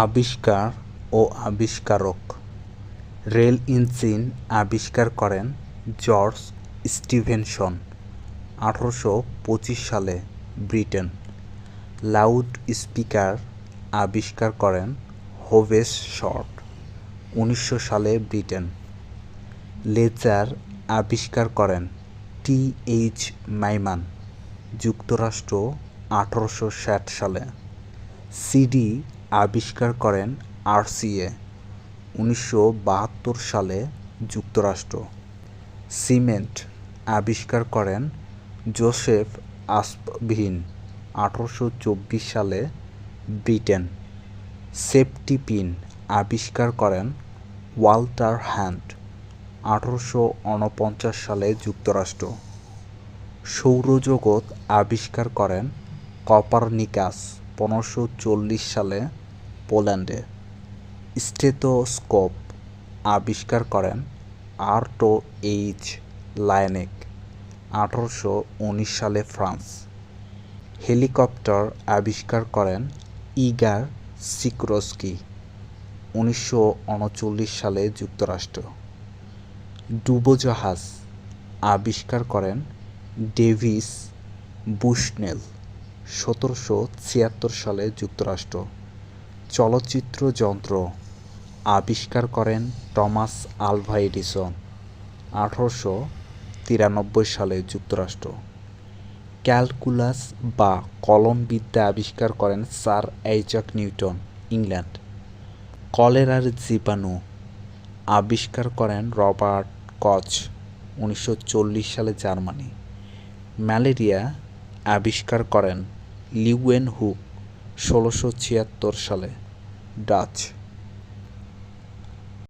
আবিষ্কার ও আবিষ্কারক। Rail engine আবিষ্কার করেন জর্জ স্টিভেনসন আঠারোশো পঁচিশ সালে ব্রিটেন। লাউড স্পিকার আবিষ্কার করেন হোভেস শর্ট উনিশশো সালে ব্রিটেন। লেজার আবিষ্কার করেন টি এইচ মাইমান যুক্তরাষ্ট্র আঠারোশো ষাট সালে। সিডি আবিষ্কার করেন আরসিএ, উনিশশো বাহাত্তর সালে যুক্তরাষ্ট্র। সিমেন্ট আবিষ্কার করেন জোসেফ আসপভিন, আঠারোশো সালে ব্রিটেন। সেফটি পিন আবিষ্কার করেন ওয়াল্টার হ্যান্ড আঠারোশো উনপঞ্চাশ সালে যুক্তরাষ্ট্র। সৌরজগৎ আবিষ্কার করেন কপারনিকাস, পনেরোশো চল্লিশ সালে পোল্যান্ডে স্টেথোস্কোপ আবিষ্কার করেন আর্টো এইচ লায়নেক আঠারোশো উনিশ সালে ফ্রান্স। হেলিকপ্টার আবিষ্কার করেন ইগার সিক্রোস্কি, উনিশশো উনচল্লিশ সালে যুক্তরাষ্ট্র। ডুবোজাহাজ আবিষ্কার করেন ডেভিস বুশনেল, সতেরোশো ছিয়াত্তর সালে যুক্তরাষ্ট্র। চলচ্চিত্র যন্ত্র আবিষ্কার করেন টমাস আলভা এডিসন, আঠারোশো তিরানব্বই সালে যুক্তরাষ্ট্র। ক্যালকুলাস বা কলমবিদ্যা আবিষ্কার করেন স্যার আইজাক নিউটন, ইংল্যান্ড। কলেরার জীবাণু আবিষ্কার করেন রবার্ট কচ, উনিশশো চল্লিশ সালে জার্মানি। ম্যালেরিয়া আবিষ্কার করেন লিউয়েন হুক ষোলোশো ছিয়াত্তর সালে। Dutch.